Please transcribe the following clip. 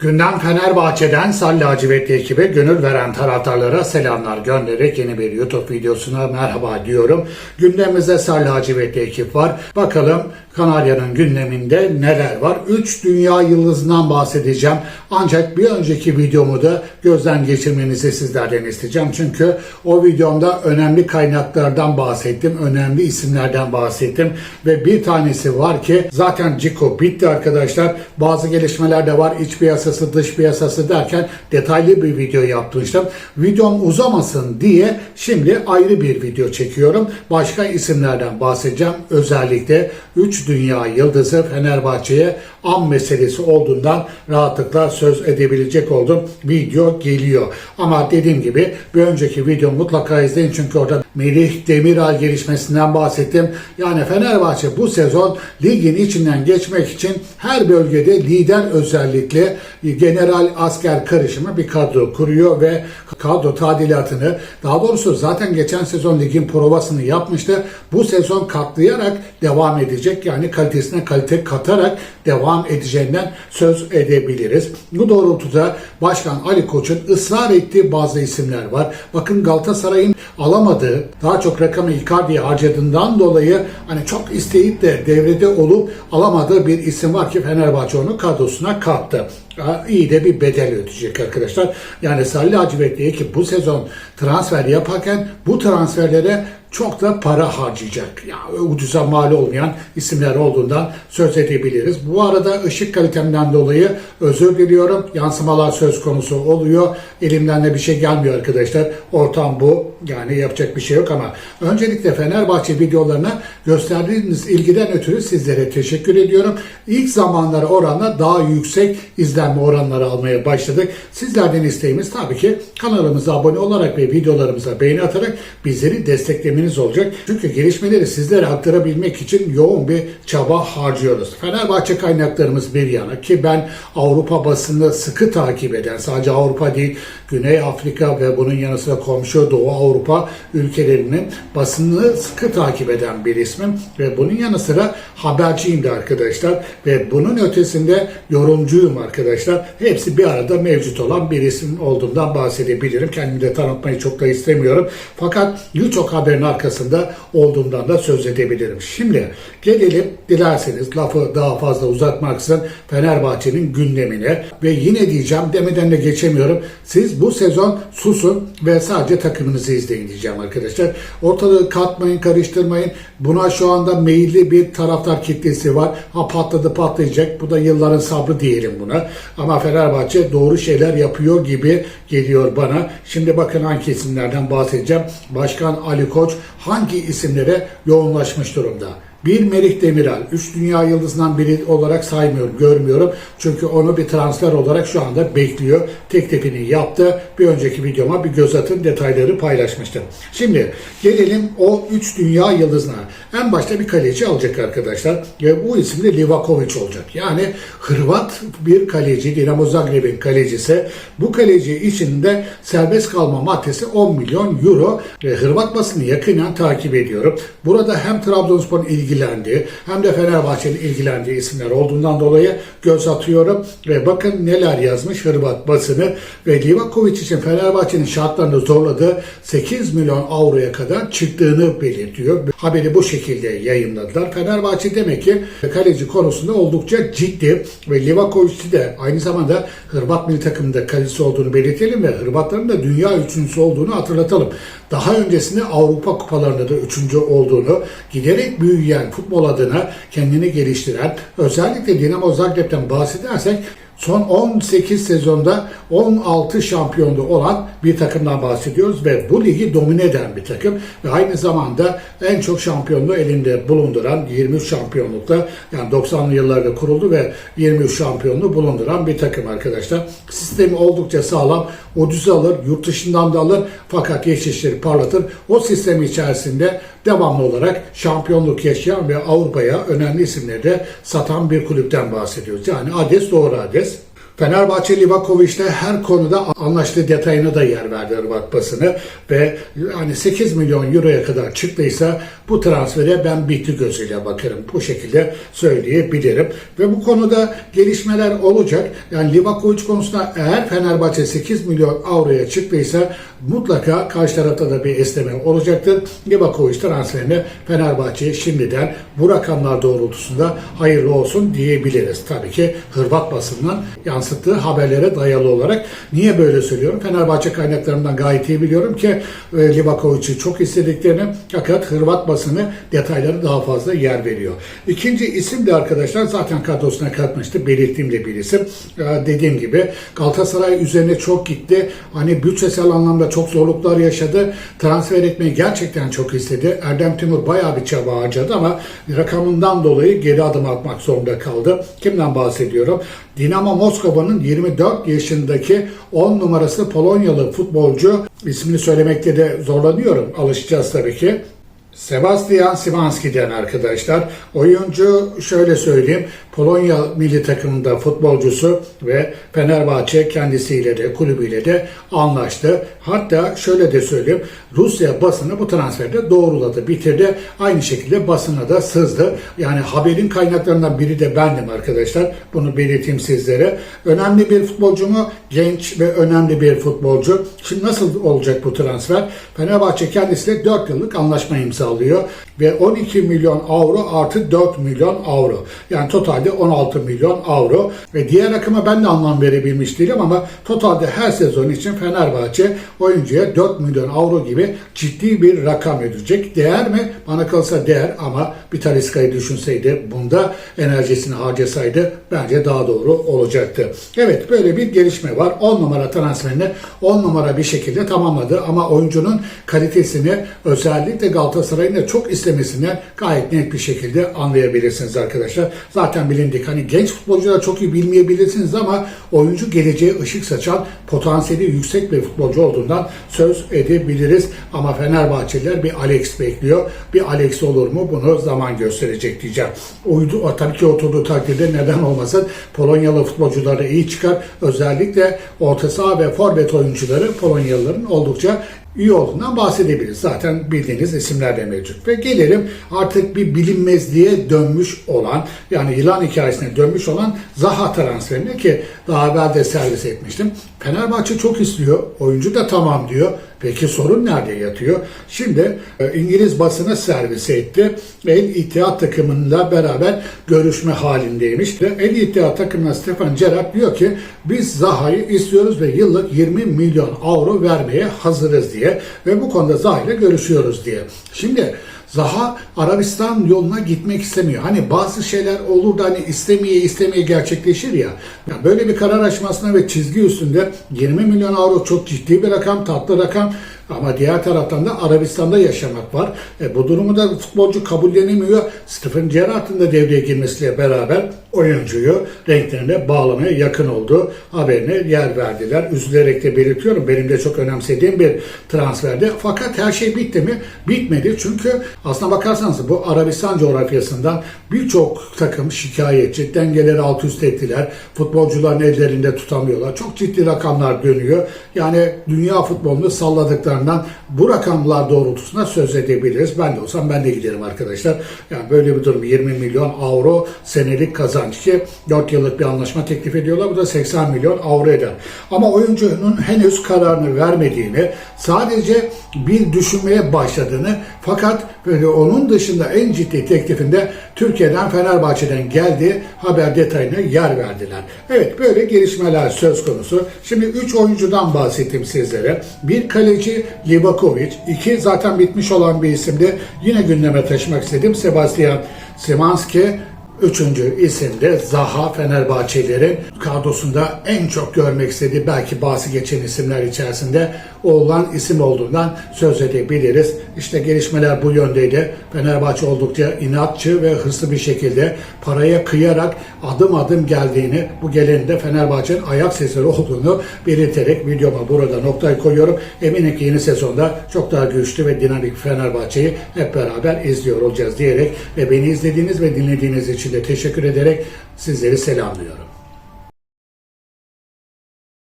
Gündem Fenerbahçe'den Sal Lacivetli ekibe gönül veren taraftarlara selamlar göndererek yeni bir YouTube videosuna merhaba diyorum. Gündemimizde Sal Lacivetli ekip var. Bakalım Kanarya'nın gündeminde neler var? 3 dünya yıldızından bahsedeceğim. Ancak bir önceki videomu da gözden geçirmenizi sizlerden isteyeceğim. Çünkü o videomda önemli kaynaklardan bahsettim. Önemli isimlerden bahsettim. Ve bir tanesi var ki zaten Cico bitti arkadaşlar. Bazı gelişmeler de var. İç piyasası, dış piyasası derken detaylı bir video yapmıştım. Videom uzamasın diye şimdi ayrı bir video çekiyorum. Başka isimlerden bahsedeceğim. Özellikle 3 dünya yıldızı Fenerbahçe'ye an meselesi olduğundan rahatlıkla söz edebilecek oldum. Video geliyor. Ama dediğim gibi bir önceki videomu mutlaka izleyin çünkü orada Melih Demiral gelişmesinden bahsettim. Yani Fenerbahçe bu sezon ligin içinden geçmek için her bölgede lider özellikle general asker karışımı bir kadro kuruyor ve kadro tadilatını daha doğrusu zaten geçen sezon ligin provasını yapmıştı. Bu sezon katlayarak devam edecek. Yani kalitesine kalite katarak devam edeceğinden söz edebiliriz. Bu doğrultuda Başkan Ali Koç'un ısrar ettiği bazı isimler var. Bakın Galatasaray'ın alamadığı, daha çok rakamı Icardi'ye harcadığından dolayı hani çok isteyip de devrede olup alamadığı bir isim var ki Fenerbahçe onu kadrosuna kattı. İyi de bir bedel ödeyecek arkadaşlar. Yani Salih Hacı ki bu sezon transfer yaparken bu transferlere çok da para harcayacak. Ya ucuza mal olmayan isimler olduğundan söz edebiliriz. Bu arada ışık kalitemden dolayı özür diliyorum. Yansımalar söz konusu oluyor. Elimden de bir şey gelmiyor arkadaşlar. Ortam bu. Yani yapacak bir şey yok ama öncelikle Fenerbahçe videolarına gösterdiğiniz ilgiden ötürü sizlere teşekkür ediyorum. İlk zamanlara oranla daha yüksek izlenme oranları almaya başladık. Sizlerden isteğimiz tabii ki kanalımıza abone olarak ve videolarımıza beğeni atarak bizleri desteklemeniz olacak. Çünkü gelişmeleri sizlere aktarabilmek için yoğun bir çaba harcıyoruz. Fenerbahçe kaynaklarımız bir yana ki ben Avrupa basını sıkı takip eden sadece Avrupa değil Güney Afrika ve bunun yanı sıra komşu Doğu Avrupa ülkelerinin basını sıkı takip eden bir ismim ve bunun yanı sıra haberciyim de arkadaşlar ve bunun ötesinde yorumcuyum arkadaşlar. Hepsi bir arada mevcut olan bir isim olduğumdan bahsedebilirim. Kendimi de tanıtmayı çok da istemiyorum. Fakat birçok haberin arkasında olduğumdan da söz edebilirim. Şimdi gelelim dilerseniz lafı daha fazla uzatmaksızın Fenerbahçe'nin gündemine ve yine diyeceğim demeden de geçemiyorum. Siz bu sezon susun ve sadece takımınızı izleyin diyeceğim arkadaşlar. Ortalığı katmayın, karıştırmayın. Buna şu anda meyilli bir taraftar kitlesi var. Ha patladı patlayacak. Bu da yılların sabrı diyelim buna. Ama Fenerbahçe doğru şeyler yapıyor gibi geliyor bana. Şimdi bakın hangi isimlerden bahsedeceğim. Başkan Ali Koç hangi isimlere yoğunlaşmış durumda? Bir Merih Demiral, 3 dünya yıldızından biri olarak saymıyorum, görmüyorum. Çünkü onu bir transfer olarak şu anda bekliyor. Teklifini yaptı. Bir önceki videoma bir göz atın, detayları paylaşmıştım. Şimdi gelelim o 3 dünya yıldızına. En başta bir kaleci alacak arkadaşlar. Ve bu isim de Livakovic olacak. Yani Hırvat bir kaleci, Dinamo Zagreb'in kalecisi. Bu kaleci içinde serbest kalma maddesi 10 milyon euro. Hırvat basını yakından takip ediyorum. Burada hem Trabzonspor'un ilgilendiği hem de Fenerbahçe'nin ilgilendiği isimler olduğundan dolayı göz atıyorum. Ve bakın neler yazmış Hırvat basını ve Livakovic için Fenerbahçe'nin şartlarını zorladığı 8 milyon avroya kadar çıktığını belirtiyor. Haberi bu şekilde yayınladılar. Fenerbahçe demek ki kaleci konusunda oldukça ciddi ve Livakovic'i de aynı zamanda Hırvat milli takımında kalecisi olduğunu belirtelim ve Hırvatların da dünya üçüncüsü olduğunu hatırlatalım. Daha öncesinde Avrupa kupalarında da üçüncü olduğunu, giderek büyüyen futbol adına kendini geliştiren, özellikle Dinamo Zagreb'ten bahsedersek son 18 sezonda 16 şampiyonlu olan bir takımdan bahsediyoruz ve bu ligi domine eden bir takım ve aynı zamanda en çok şampiyonluğu elinde bulunduran 23 şampiyonlukta yani 90'lı yıllarda kuruldu ve 23 şampiyonluğu bulunduran bir takım arkadaşlar. Sistemi oldukça sağlam. Ucuz alır, yurt dışından da alır fakat geçişleri parlatır. O sistem içerisinde devamlı olarak şampiyonluk yaşayan ve Avrupa'ya önemli isimleri de satan bir kulüpten bahsediyoruz. Yani adres doğru adres. Fenerbahçe Livakovic'te her konuda anlaştığı detayına da yer verdi Hırvat basını ve yani 8 milyon euroya kadar çıktıysa bu transfere ben bitti gözüyle bakarım. Bu şekilde söyleyebilirim. Ve bu konuda gelişmeler olacak. Yani Livakovic konusunda eğer Fenerbahçe 8 milyon avroya çıktıysa mutlaka karşı tarafta da bir esneme olacaktır. Livakovic transferine Fenerbahçe'ye şimdiden bu rakamlar doğrultusunda hayırlı olsun diyebiliriz. Tabii ki Hırvat basından yansıttığı haberlere dayalı olarak. Niye böyle söylüyorum? Fenerbahçe kaynaklarından gayet iyi biliyorum ki e, Livakovic'i çok istediklerini fakat Hırvat basını detayları daha fazla yer veriyor. İkinci isim de arkadaşlar zaten kadrosuna katmıştı. Belirttiğim de bir isim. E, dediğim gibi Galatasaray üzerine çok gitti. Hani bütçesel anlamda çok zorluklar yaşadı. Transfer etmeyi gerçekten çok istedi. Erdem Timur bayağı bir çaba harcadı ama rakamından dolayı geri adım atmak zorunda kaldı. Kimden bahsediyorum? Dinamo Moskova'nın 24 yaşındaki 10 numarası Polonyalı futbolcu ismini söylemekte de zorlanıyorum. Alışacağız tabii ki. Sebastian Simanski'den arkadaşlar. Oyuncu şöyle söyleyeyim. Polonya milli takımında futbolcusu ve Fenerbahçe kendisiyle de kulübüyle de anlaştı. Hatta şöyle de söyleyeyim. Rusya basını bu transferde doğruladı, bitirdi. Aynı şekilde basına da sızdı. Yani haberin kaynaklarından biri de bendim arkadaşlar. Bunu belirteyim sizlere. Önemli bir futbolcu mu? Genç ve önemli bir futbolcu. Şimdi nasıl olacak bu transfer? Fenerbahçe kendisiyle 4 yıllık anlaşma imzalıyor ve 12 milyon avro artı 4 milyon avro. Yani totalde 16 milyon avro ve diğer rakıma ben de anlam verebilmiş değilim ama totalde her sezon için Fenerbahçe oyuncuya 4 milyon avro gibi ciddi bir rakam ödeyecek. Değer mi? Bana kalırsa değer ama bir Taliska'yı düşünseydi bunda enerjisini harcasaydı bence daha doğru olacaktı. Evet böyle bir gelişme var. 10 numara transferini 10 numara bir şekilde tamamladı ama oyuncunun kalitesini özellikle Galatasaray'ın da çok istemesinden gayet net bir şekilde anlayabilirsiniz arkadaşlar. Zaten bilindik hani genç futbolcular çok iyi bilmeyebilirsiniz ama oyuncu geleceğe ışık saçan potansiyeli yüksek bir futbolcu olduğundan söz edebiliriz. Ama Fenerbahçeliler bir Alex bekliyor. Bir Alex olur mu bunu zaman gösterecek diyeceğim. Uydu, tabii ki oturduğu takdirde neden olmasın Polonyalı futbolcular da iyi çıkar. Özellikle orta saha ve forvet oyuncuları Polonyalıların oldukça iyi olduğundan bahsedebiliriz. Zaten bildiğiniz isimler de mevcut. Ve gelelim artık bir bilinmezliğe dönmüş olan yani yılan hikayesine dönmüş olan Zaha transferine ki daha evvel de servis etmiştim. Fenerbahçe çok istiyor. Oyuncu da tamam diyor. Peki sorun nerede yatıyor? Şimdi e, İngiliz basına servis etti. El İttihat takımıyla beraber görüşme halindeymiş. Ve El İttihat takımına Stefan Gerrard diyor ki biz Zaha'yı istiyoruz ve yıllık 20 milyon avro vermeye hazırız diye. Ve bu konuda Zaha ile görüşüyoruz diye. Şimdi Zaha Arabistan yoluna gitmek istemiyor. Hani bazı şeyler olur da hani istemeye istemeye gerçekleşir ya. ya. Böyle bir karar aşmasına ve çizgi üstünde 20 milyon avro çok ciddi bir rakam, tatlı rakam. Ama diğer taraftan da Arabistan'da yaşamak var. E, bu durumu da futbolcu kabullenemiyor. Stephen Gerrard'ın da devreye girmesiyle beraber oyuncuyu renklerine bağlamaya yakın oldu. Haberine yer verdiler. Üzülerek de belirtiyorum. Benim de çok önemsediğim bir transferdi. Fakat her şey bitti mi? Bitmedi. Çünkü aslına bakarsanız bu Arabistan coğrafyasından birçok takım şikayetçi. Dengeleri alt üst ettiler. Futbolcuların ellerinde tutamıyorlar. Çok ciddi rakamlar dönüyor. Yani dünya futbolunu salladıklarından bu rakamlar doğrultusunda söz edebiliriz. Ben de olsam ben de giderim arkadaşlar. Yani böyle bir durum 20 milyon avro senelik kazanç ki 4 yıllık bir anlaşma teklif ediyorlar. Bu da 80 milyon avro eder. Ama oyuncunun henüz kararını vermediğini, sadece bir düşünmeye başladığını fakat böyle onun dışında en ciddi teklifinde Türkiye'den Fenerbahçe'den geldiği haber detayına yer verdiler. Evet böyle gelişmeler söz konusu. Şimdi 3 oyuncudan bahsettim sizlere. Bir kaleci Livakovic, iki zaten bitmiş olan bir isimdi. Yine gündeme taşımak istedim. Sebastian Simanski Üçüncü isim de Zaha Fenerbahçelilerin kadrosunda en çok görmek istediği belki bazı geçen isimler içerisinde olan isim olduğundan söz edebiliriz. İşte gelişmeler bu yöndeydi. Fenerbahçe oldukça inatçı ve hırslı bir şekilde paraya kıyarak adım adım geldiğini, bu gelenin de Fenerbahçe'nin ayak sesleri olduğunu belirterek videoma burada noktayı koyuyorum. Eminim ki yeni sezonda çok daha güçlü ve dinamik Fenerbahçe'yi hep beraber izliyor olacağız diyerek ve beni izlediğiniz ve dinlediğiniz için de teşekkür ederek sizleri selamlıyorum.